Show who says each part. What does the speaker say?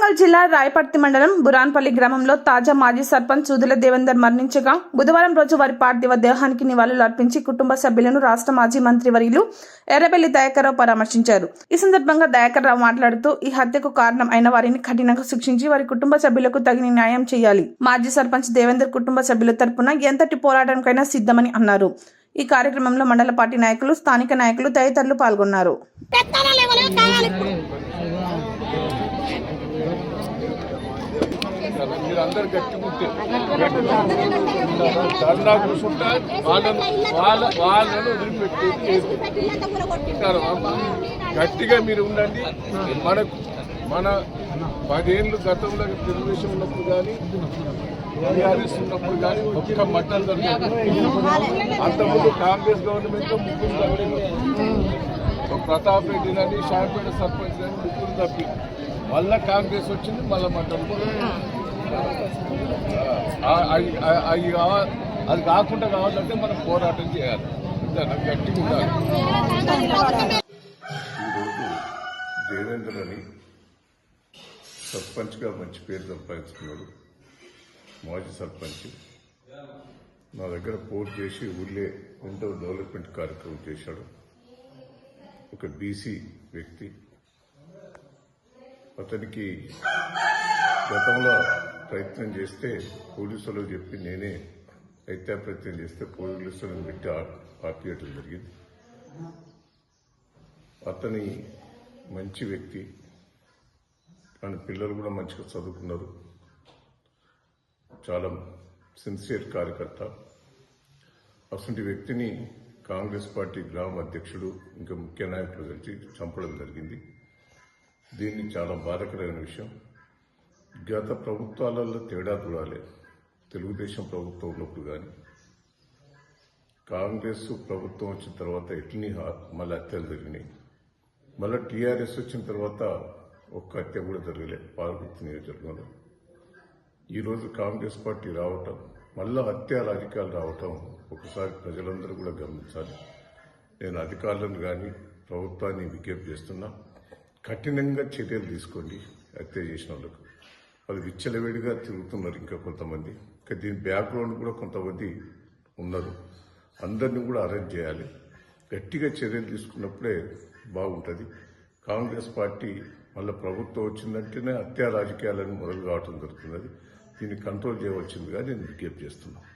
Speaker 1: వరంగల్ జిల్లా రాయపర్తి మండలం బురాన్పల్లి గ్రామంలో తాజా మాజీ సర్పంచ్ సూదుల దేవేందర్ మరణించగా బుధవారం రోజు వారి పార్థివ దేహానికి నివాళులు అర్పించి కుటుంబ సభ్యులను రాష్ట్ర మాజీ మంత్రి వర్యులు ఎర్రబెల్లి దయాకర్రావు పరామర్శించారు. ఈ సందర్భంగా దయాకర్రావు మాట్లాడుతూ ఈ హత్యకు కారణం అయిన వారిని కఠినంగా శిక్షించి వారి కుటుంబ సభ్యులకు తగిన న్యాయం చేయాలి. మాజీ సర్పంచ్ దేవేందర్ కుటుంబ సభ్యుల తరపున ఎంతటి పోరాటానికైనా సిద్ధమని అన్నారు. ఈ కార్యక్రమంలో మండల పార్టీ నాయకులు స్థానిక నాయకులు తదితరులు పాల్గొన్నారు.
Speaker 2: పెత్తనాలు ఎవరో కావాలి ఇప్పుడు
Speaker 3: మీరందరూ గట్టిగుంటే ధర్నా కూర్చుంటా వాళ్ళను వాళ్ళ వాళ్ళను వదిలిపెట్టేది గట్టిగా మీరు ఉండండి. మనకు మన పదేళ్ళు గతంలో తెలుగుదేశం ఉన్నప్పుడు కానీ టీఆర్ఎస్ ఉన్నప్పుడు కానీ ఒక్క మట్టలు దొరకదు. అంతకుముందు కాంగ్రెస్ గవర్నమెంట్లో ముగ్గురు తప్పింది ప్రతాప్ రెడ్డి కానీ షాపేట సర్పంచ్ కానీ ముగ్గురు తప్పి. మళ్ళా కాంగ్రెస్ వచ్చింది మళ్ళీ మట్టలు అవి కావాలి అది కాకుండా కావాలంటే మనం పోరాటం చేయాలి. గట్టిగా ఉండాలి. ఈరోజు దేవేంద్ర అని సర్పంచ్గా మంచి పేరు సంపాదించుకున్నాడు. మాజీ సర్పంచ్. నా దగ్గర పోర్ట్ చేసి ఊళ్ళే ఎంతో డెవలప్మెంట్ కార్యక్రమం చేశాడు. ఒక బీసీ వ్యక్తి. అతనికి గతంలో ప్రయత్నం చేస్తే పోలీసులు చెప్పి నేనే హత్యా ప్రయత్నం చేస్తే పోలీసులను పెట్టి ఆపేయటం జరిగింది. అతని మంచి వ్యక్తి తన పిల్లలు కూడా మంచిగా చదువుకున్నారు. చాలా సిన్సియర్ కార్యకర్త. అటువంటి వ్యక్తిని కాంగ్రెస్ పార్టీ గ్రామ అధ్యక్షుడు ఇంకా ముఖ్య నాయకులు కలిసి చంపడం జరిగింది. దీన్ని చాలా బాధకరమైన విషయం. గత ప్రభుత్వాలలో తేడా చూడాలి. తెలుగుదేశం ప్రభుత్వం ఉన్నప్పుడు కానీ కాంగ్రెస్ ప్రభుత్వం వచ్చిన తర్వాత ఎట్లని మళ్ళీ హత్యలు జరిగినాయి. మళ్ళీ టీఆర్ఎస్ వచ్చిన తర్వాత ఒక్క హత్య కూడా జరగలే పాలకుర్తి నియోజకవర్గంలో. ఈరోజు కాంగ్రెస్ పార్టీ రావటం మళ్ళా హత్య రాజకీయాలు రావటం ఒకసారి ప్రజలందరూ కూడా గమనించాలి. నేను అధికారులను కానీ ప్రభుత్వాన్ని విజ్ఞప్తి చేస్తున్నా కఠినంగా చర్యలు తీసుకోండి హత్య చేసిన వాళ్ళకు. వాళ్ళు విచ్చలవిడిగా తిరుగుతున్నారు ఇంకా కొంతమంది. ఇంకా దీని బ్యాక్గ్రౌండ్ కూడా కొంతమంది ఉన్నారు. అందరినీ కూడా అరెస్ట్ చేయాలి. గట్టిగా చర్యలు తీసుకున్నప్పుడే బాగుంటుంది. కాంగ్రెస్ పార్టీ మళ్ళీ ప్రభుత్వం వచ్చిందంటేనే హత్యా రాజకీయాలను మొదలు కావటం జరుగుతున్నది. దీన్ని కంట్రోల్ చేయవలసిందిగా నేను విజ్ఞప్తి చేస్తున్నాను.